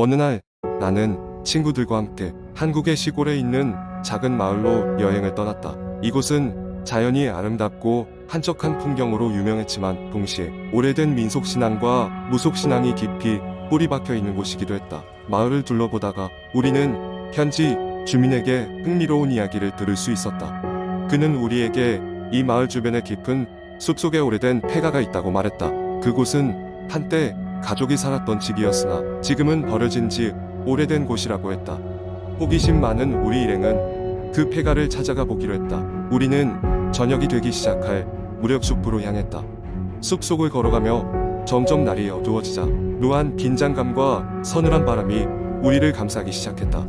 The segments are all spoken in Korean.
어느 날 나는 친구들과 함께 한국의 시골에 있는 작은 마을로 여행을 떠났다. 이곳은 자연이 아름답고 한적한 풍경으로 유명했지만 동시에 오래된 민속 신앙과 무속 신앙이 깊이 뿌리 박혀 있는 곳이기도 했다. 마을을 둘러보다가 우리는 현지 주민에게 흥미로운 이야기를 들을 수 있었다. 그는 우리에게 이 마을 주변에 깊은 숲속에 오래된 폐가가 있다고 말했다. 그곳은 한때 가족이 살았던 집이었으나 지금은 버려진 지 오래된 곳이라고 했다. 호기심 많은 우리 일행은 그 폐가를 찾아가 보기로 했다. 우리는 저녁이 되기 시작할 무력숲으로 향했다. 숲속을 걸어가며 점점 날이 어두워지자 묘한 긴장감과 서늘한 바람이 우리를 감싸기 시작했다.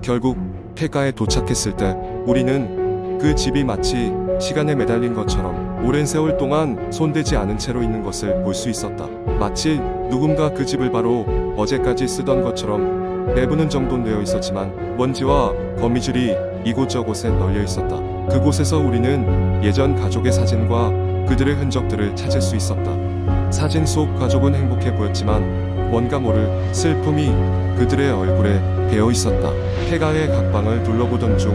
결국 폐가에 도착했을 때 우리는 그 집이 마치 시간에 매달린 것처럼 오랜 세월 동안 손대지 않은 채로 있는 것을 볼 수 있었다. 마치 누군가 그 집을 바로 어제까지 쓰던 것처럼 내부는 정돈되어 있었지만 먼지와 거미줄이 이곳저곳에 널려 있었다. 그곳에서 우리는 예전 가족의 사진과 그들의 흔적들을 찾을 수 있었다. 사진 속 가족은 행복해 보였지만 뭔가 모를 슬픔이 그들의 얼굴에 배어 있었다. 폐가의 각방을 둘러보던 중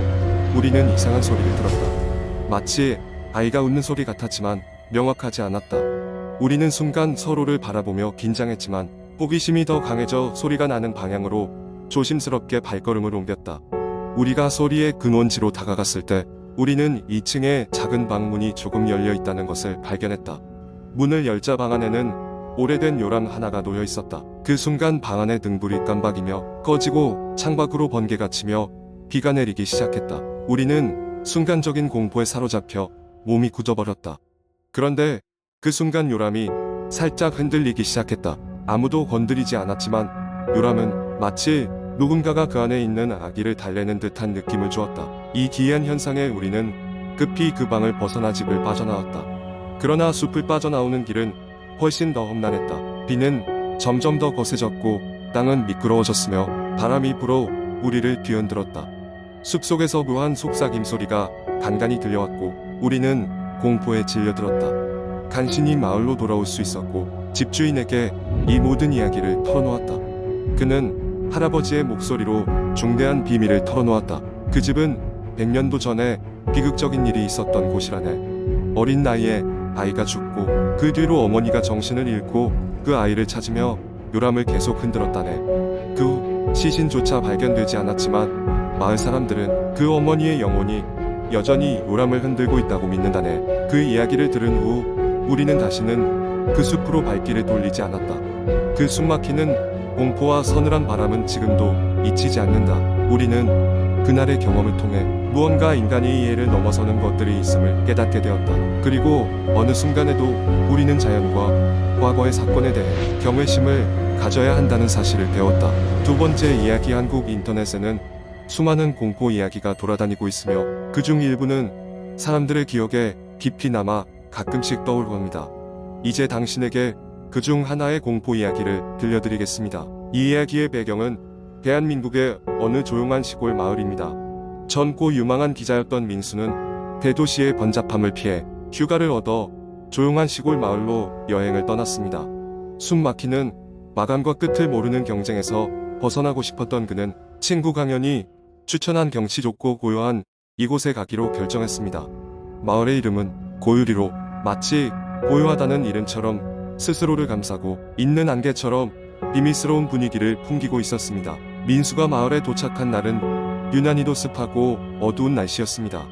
우리는 이상한 소리를 들었다. 마치 아이가 웃는 소리 같았지만 명확하지 않았다. 우리는 순간 서로를 바라보며 긴장했지만 호기심이 더 강해져 소리가 나는 방향으로 조심스럽게 발걸음을 옮겼다. 우리가 소리의 근원지로 다가갔을 때 우리는 2층에 작은 방문이 조금 열려 있다는 것을 발견했다. 문을 열자 방 안에는 오래된 요람 하나가 놓여 있었다. 그 순간 방 안의 등불이 깜박이며 꺼지고 창밖으로 번개가 치며 비가 내리기 시작했다. 우리는 순간적인 공포에 사로잡혀 몸이 굳어버렸다. 그런데 그 순간 요람이 살짝 흔들리기 시작했다. 아무도 건드리지 않았지만 요람은 마치 누군가가 그 안에 있는 아기를 달래는 듯한 느낌을 주었다. 이 기이한 현상에 우리는 급히 그 방을 벗어나 집을 빠져나왔다. 그러나 숲을 빠져나오는 길은 훨씬 더 험난했다. 비는 점점 더 거세졌고 땅은 미끄러워졌으며 바람이 불어 우리를 뒤흔들었다. 숲속에서 묘한 속삭임 소리가 간간히 들려왔고 우리는 공포에 질려들었다. 간신히 마을로 돌아올 수 있었고 집주인에게 이 모든 이야기를 털어놓았다. 그는 할아버지의 목소리로 중대한 비밀을 털어놓았다. 그 집은 100년도 전에 비극적인 일이 있었던 곳이라네. 어린 나이에 아이가 죽고 그 뒤로 어머니가 정신을 잃고 그 아이를 찾으며 요람을 계속 흔들었다네. 그 후 시신조차 발견되지 않았지만 마을 사람들은 그 어머니의 영혼이 여전히 요람을 흔들고 있다고 믿는다네. 그 이야기를 들은 후 우리는 다시는 그 숲으로 발길을 돌리지 않았다. 그 숨막히는 공포와 서늘한 바람은 지금도 잊히지 않는다. 우리는 그날의 경험을 통해 무언가 인간의 이해를 넘어서는 것들이 있음을 깨닫게 되었다. 그리고 어느 순간에도 우리는 자연과 과거의 사건에 대해 경외심을 가져야 한다는 사실을 배웠다. 두 번째 이야기 한국 인터넷에는 수많은 공포 이야기가 돌아다니고 있으며 그중 일부는 사람들의 기억에 깊이 남아 가끔씩 떠오르 겁니다. 이제 당신에게 그 중 하나의 공포 이야기를 들려드리겠습니다. 이 이야기의 배경은 대한민국의 어느 조용한 시골 마을입니다. 젊고 유망한 기자였던 민수는 대도시의 번잡함을 피해 휴가를 얻어 조용한 시골 마을로 여행을 떠났습니다. 숨 막히는 마감과 끝을 모르는 경쟁에서 벗어나고 싶었던 그는 친구 강연이 추천한 경치 좋고 고요한 이곳에 가기로 결정했습니다. 마을의 이름은 고유리로 마치 고요하다는 이름처럼 스스로를 감싸고 있는 안개처럼 비밀스러운 분위기를 풍기고 있었습니다. 민수가 마을에 도착한 날은 유난히도 습하고 어두운 날씨였습니다.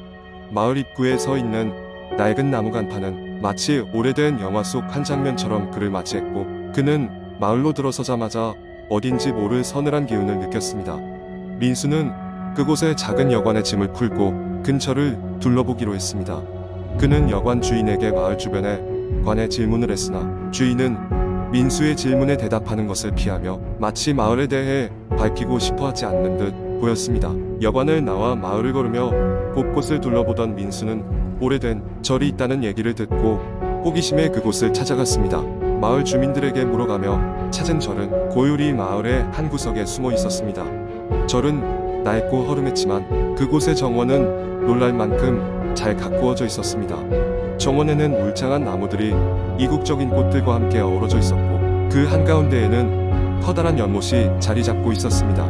마을 입구에 서 있는 낡은 나무 간판은 마치 오래된 영화 속 한 장면처럼 그를 맞이했고 그는 마을로 들어서자마자 어딘지 모를 서늘한 기운을 느꼈습니다. 민수는 그곳에 작은 여관의 짐을 풀고 근처를 둘러보기로 했습니다. 그는 여관 주인에게 마을 주변에 관해 질문을 했으나 주인은 민수의 질문에 대답하는 것을 피하며 마치 마을에 대해 밝히고 싶어 하지 않는 듯 보였습니다. 여관을 나와 마을을 걸으며 곳곳을 둘러보던 민수는 오래된 절이 있다는 얘기를 듣고 호기심에 그곳을 찾아갔습니다. 마을 주민들에게 물어가며 찾은 절은 고요리 마을의 한 구석에 숨어 있었습니다. 절은 낡고 허름했지만 그곳의 정원은 놀랄 만큼 잘 가꾸어져 있었습니다. 정원에는 울창한 나무들이 이국적인 꽃들과 함께 어우러져 있었고 그 한가운데에는 커다란 연못이 자리 잡고 있었습니다.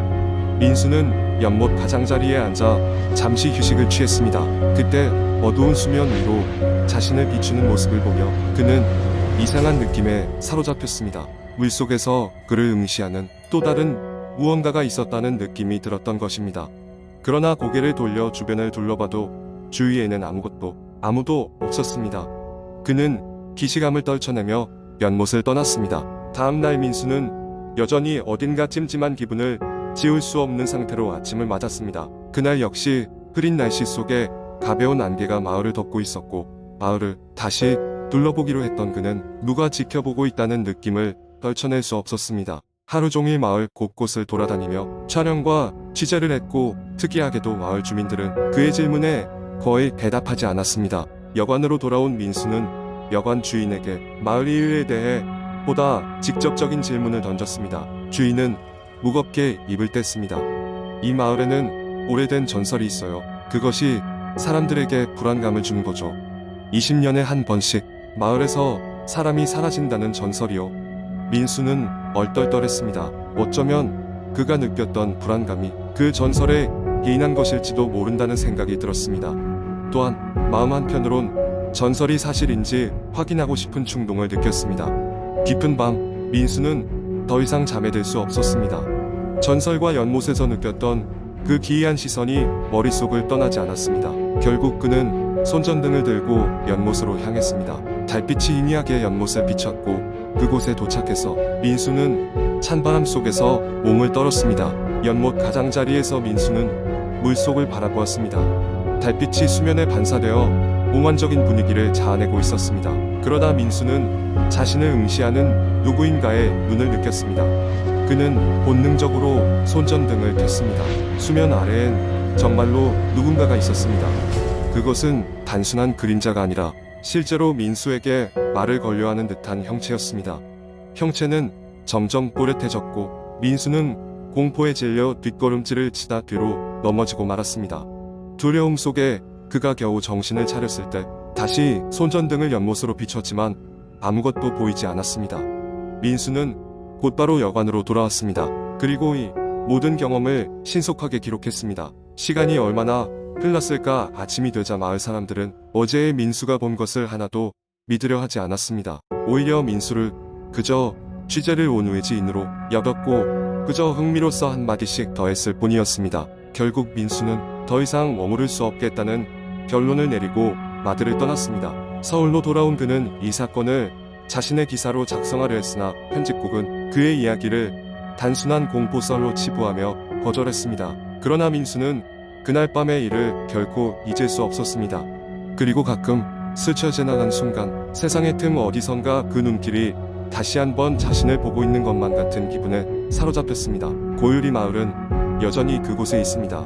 민수는 연못 가장자리에 앉아 잠시 휴식을 취했습니다. 그때 어두운 수면 위로 자신을 비추는 모습을 보며 그는 이상한 느낌에 사로잡혔습니다. 물속에서 그를 응시하는 또 다른 무언가가 있었다는 느낌이 들었던 것입니다. 그러나 고개를 돌려 주변을 둘러봐도 주위에는 아무것도 아무도 없었습니다. 그는 기시감을 떨쳐내며 연못을 떠났습니다. 다음 날 민수는 여전히 어딘가 찜찜한 기분을 지울 수 없는 상태로 아침을 맞았습니다. 그날 역시 흐린 날씨 속에 가벼운 안개가 마을을 덮고 있었고 마을을 다시 둘러보기로 했던 그는 누가 지켜보고 있다는 느낌을 떨쳐낼 수 없었습니다. 하루 종일 마을 곳곳을 돌아다니며 촬영과 취재를 했고 특이하게도 마을 주민들은 그의 질문에 거의 대답하지 않았습니다. 여관으로 돌아온 민수는 여관 주인에게 마을 일에 대해 보다 직접적인 질문을 던졌습니다. 주인은 무겁게 입을 뗐습니다. 이 마을에는 오래된 전설이 있어요. 그것이 사람들에게 불안감을 주는 거죠. 20년에 한 번씩 마을에서 사람이 사라진다는 전설이요. 민수는 얼떨떨했습니다. 어쩌면 그가 느꼈던 불안감이 그 전설에 기인한 것일지도 모른다는 생각이 들었습니다. 또한 마음 한편으론 전설이 사실인지 확인하고 싶은 충동을 느꼈습니다. 깊은 밤 민수는 더 이상 잠에 들 수 없었습니다. 전설과 연못에서 느꼈던 그 기이한 시선이 머릿속을 떠나지 않았습니다. 결국 그는 손전등을 들고 연못으로 향했습니다. 달빛이 희미하게 연못을 비췄고 그곳에 도착해서 민수는 찬바람 속에서 몸을 떨었습니다. 연못 가장자리에서 민수는 물속을 바라보았습니다. 달빛이 수면에 반사되어 몽환적인 분위기를 자아내고 있었습니다. 그러다 민수는 자신을 응시하는 누구인가의 눈을 느꼈습니다. 그는 본능적으로 손전등을 켰습니다. 수면 아래엔 정말로 누군가가 있었습니다. 그것은 단순한 그림자가 아니라 실제로 민수에게 말을 걸려 하는 듯한 형체였습니다. 형체는 점점 또렷해졌고 민수는 공포에 질려 뒷걸음질을 치다 뒤로 넘어지고 말았습니다. 두려움 속에 그가 겨우 정신을 차렸을 때 다시 손전등을 연못으로 비췄지만 아무것도 보이지 않았습니다. 민수는 곧바로 여관으로 돌아왔습니다. 그리고 이 모든 경험을 신속하게 기록했습니다. 시간이 얼마나 흘렀을까 아침이 되자 마을 사람들은 어제의 민수가 본 것을 하나도 믿으려 하지 않았습니다. 오히려 민수를 그저 취재를 온 외지인으로 여겼고 그저 흥미로써 한마디씩 더했을 뿐이었습니다. 결국 민수는 더 이상 머무를 수 없겠다는 결론을 내리고 마드를 떠났습니다. 서울로 돌아온 그는 이 사건을 자신의 기사로 작성하려 했으나 편집국은 그의 이야기를 단순한 공포썰로 치부하며 거절했습니다. 그러나 민수는 그날 밤의 일을 결코 잊을 수 없었습니다. 그리고 가끔 스쳐 지나간 순간 세상의 틈 어디선가 그 눈길이 다시 한번 자신을 보고 있는 것만 같은 기분에 사로잡혔습니다. 고유리 마을은 여전히 그곳에 있습니다.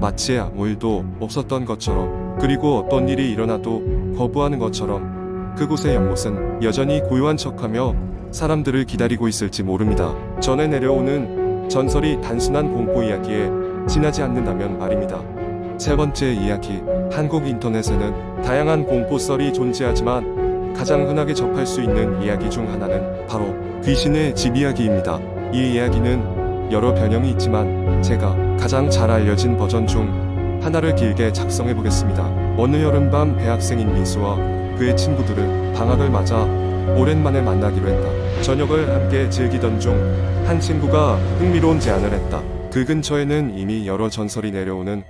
마치 아무 일도 없었던 것처럼 그리고 어떤 일이 일어나도 거부하는 것처럼 그곳의 연못은 여전히 고요한 척하며 사람들을 기다리고 있을지 모릅니다. 전에 내려오는 전설이 단순한 공포 이야기에 지나지 않는다면 말입니다. 세 번째 이야기. 한국 인터넷에는 다양한 공포 썰이 존재하지만 가장 흔하게 접할 수 있는 이야기 중 하나는 바로 귀신의 집 이야기입니다. 이 이야기는 여러 변형이 있지만 제가 가장 잘 알려진 버전 중 하나를 길게 작성해 보겠습니다. 어느 여름밤 대학생인 민수와 그의 친구들은 방학을 맞아 오랜만에 만나기로 했다. 저녁을 함께 즐기던 중 한 친구가 흥미로운 제안을 했다. 그 근처에는 이미 여러 전설이 내려오는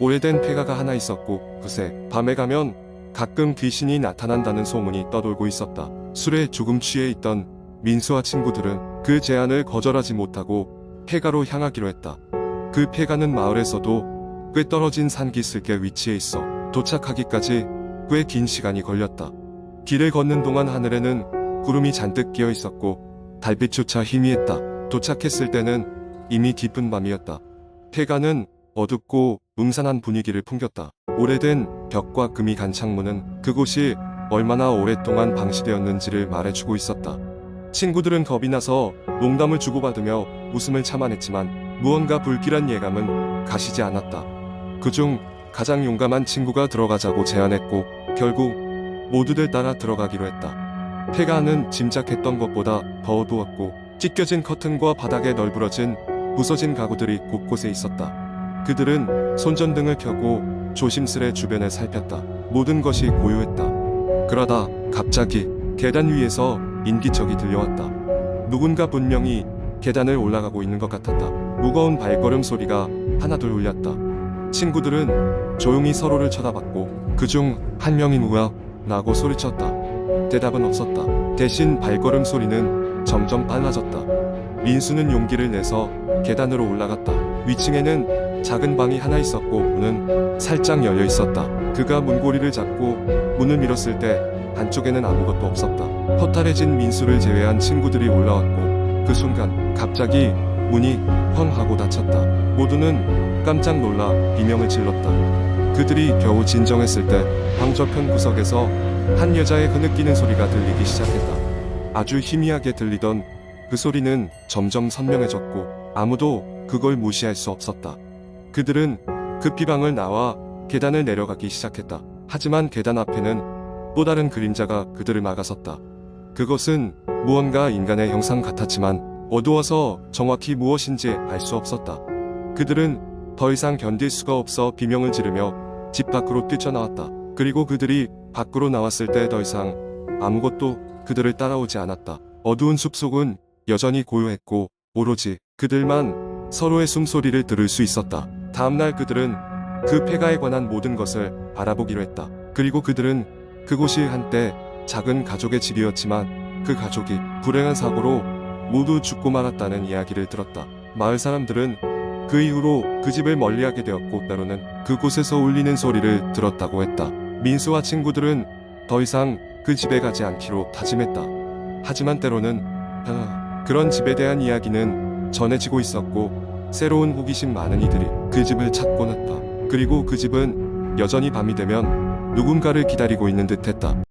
오래된 폐가가 하나 있었고 그새 밤에 가면 가끔 귀신이 나타난다는 소문이 떠돌고 있었다. 술에 조금 취해 있던 민수와 친구들은 그 제안을 거절하지 못하고 폐가로 향하기로 했다. 그 폐가는 마을에서도 꽤 떨어진 산 기슭에 위치해 있어 도착하기까지 꽤 긴 시간이 걸렸다. 길을 걷는 동안 하늘에는 구름이 잔뜩 끼어 있었고 달빛조차 희미했다. 도착했을 때는 이미 깊은 밤이었다. 폐가는 어둡고 음산한 분위기를 풍겼다. 오래된 벽과 금이 간 창문은 그곳이 얼마나 오랫동안 방치되었는지를 말해주고 있었다. 친구들은 겁이 나서 농담을 주고받으며 웃음을 참아냈지만 무언가 불길한 예감은 가시지 않았다. 그중 가장 용감한 친구가 들어가자고 제안했고 결국 모두들 따라 들어가기로 했다. 폐가는 짐작했던 것보다 더 어두웠고 찢겨진 커튼과 바닥에 널브러진 부서진 가구들이 곳곳에 있었다. 그들은 손전등을 켜고 조심스레 주변을 살폈다. 모든 것이 고요했다. 그러다 갑자기 계단 위에서 인기척이 들려왔다. 누군가 분명히 계단을 올라가고 있는 것 같았다. 무거운 발걸음 소리가 하나둘 울렸다. 친구들은 조용히 서로를 쳐다봤고 그중 한 명이 누구야? 라고 소리쳤다. 대답은 없었다. 대신 발걸음 소리는 점점 빨라졌다. 민수는 용기를 내서 계단으로 올라갔다. 위층에는 작은 방이 하나 있었고 문은 살짝 열려 있었다. 그가 문고리를 잡고 문을 밀었을 때 안쪽에는 아무것도 없었다. 허탈해진 민수를 제외한 친구들이 올라왔고 그 순간 갑자기 문이 쾅 하고 닫혔다. 모두는 깜짝 놀라 비명을 질렀다. 그들이 겨우 진정했을 때 방 저편 구석에서 한 여자의 흐느끼는 소리가 들리기 시작했다. 아주 희미하게 들리던 그 소리는 점점 선명해졌고 아무도 그걸 무시할 수 없었다. 그들은 급히 방을 나와 계단을 내려가기 시작했다. 하지만 계단 앞에는 또 다른 그림자가 그들을 막아섰다. 그것은 무언가 인간의 형상 같았지만 어두워서 정확히 무엇인지 알 수 없었다. 그들은 더 이상 견딜 수가 없어 비명을 지르며 집 밖으로 뛰쳐나왔다. 그리고 그들이 밖으로 나왔을 때 더 이상 아무것도 그들을 따라오지 않았다. 어두운 숲속은 여전히 고요했고 오로지 그들만 서로의 숨소리를 들을 수 있었다. 다음날 그들은 그 폐가에 관한 모든 것을 알아보기로 했다. 그리고 그들은 그곳이 한때 작은 가족의 집이었지만 그 가족이 불행한 사고로 모두 죽고 말았다는 이야기를 들었다. 마을 사람들은 그 이후로 그 집을 멀리하게 되었고 때로는 그곳에서 울리는 소리를 들었다고 했다. 민수와 친구들은 더 이상 그 집에 가지 않기로 다짐했다. 하지만 때로는 아, 그런 집에 대한 이야기는 전해지고 있었고 새로운 호기심 많은 이들이 그 집을 찾곤 했다. 그리고 그 집은 여전히 밤이 되면 누군가를 기다리고 있는 듯했다.